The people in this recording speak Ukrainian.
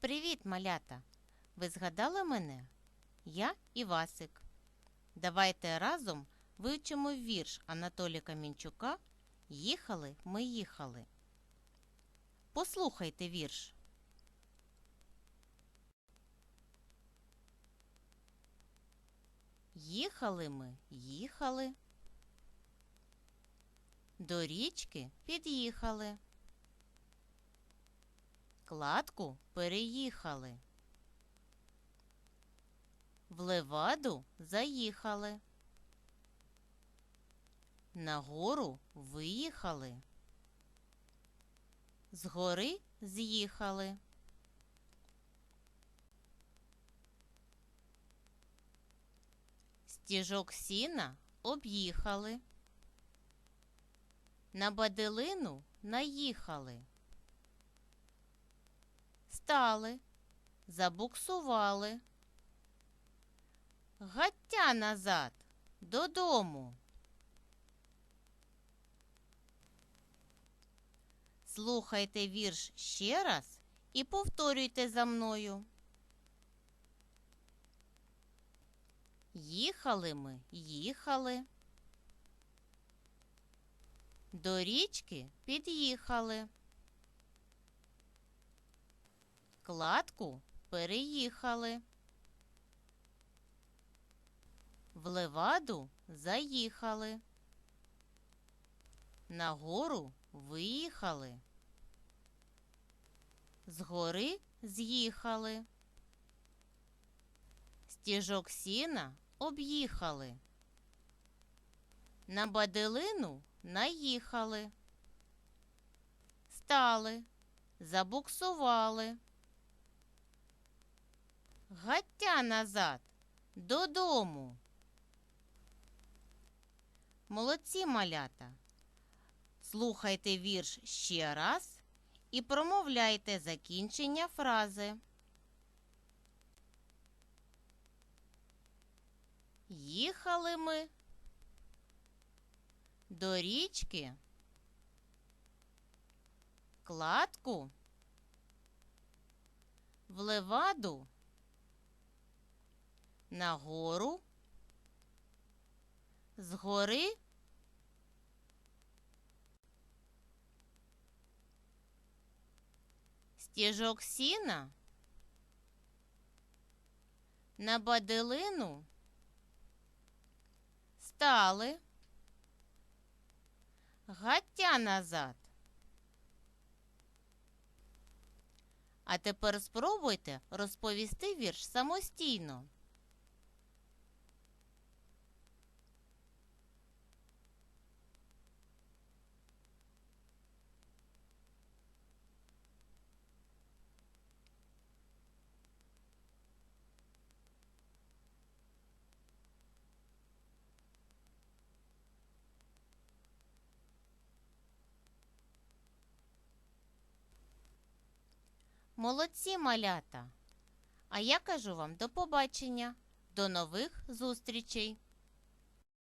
Привіт, малята! Ви згадали мене? Я Івасик. Давайте разом вивчимо вірш Анатолія Камінчука Їхали ми їхали. Послухайте вірш. Їхали ми, їхали. До річки під'їхали. Кладку переїхали. В Леваду заїхали. На гору виїхали. З гори з'їхали. Стіжок сіна об'їхали. На баделину наїхали. Стали, забуксували. Гаття назад, додому. Слухайте вірш ще раз і повторюйте за мною. Їхали ми, їхали. До річки під'їхали. Кладку переїхали. В Леваду заїхали. На гору виїхали. З гори з'їхали. Стіжок сіна об'їхали. На баделину наїхали. Стали, забуксували. Гаття назад, додому. Молодці малята. Слухайте вірш ще раз і промовляйте закінчення фрази. Їхали ми до річки, кладку, в леваду, на гору, з стіжок сіна, на баделину стали, гаття назад. А тепер спробуйте розповісти вірш самостійно. Молодці малята! А я кажу вам до побачення, до нових зустрічей!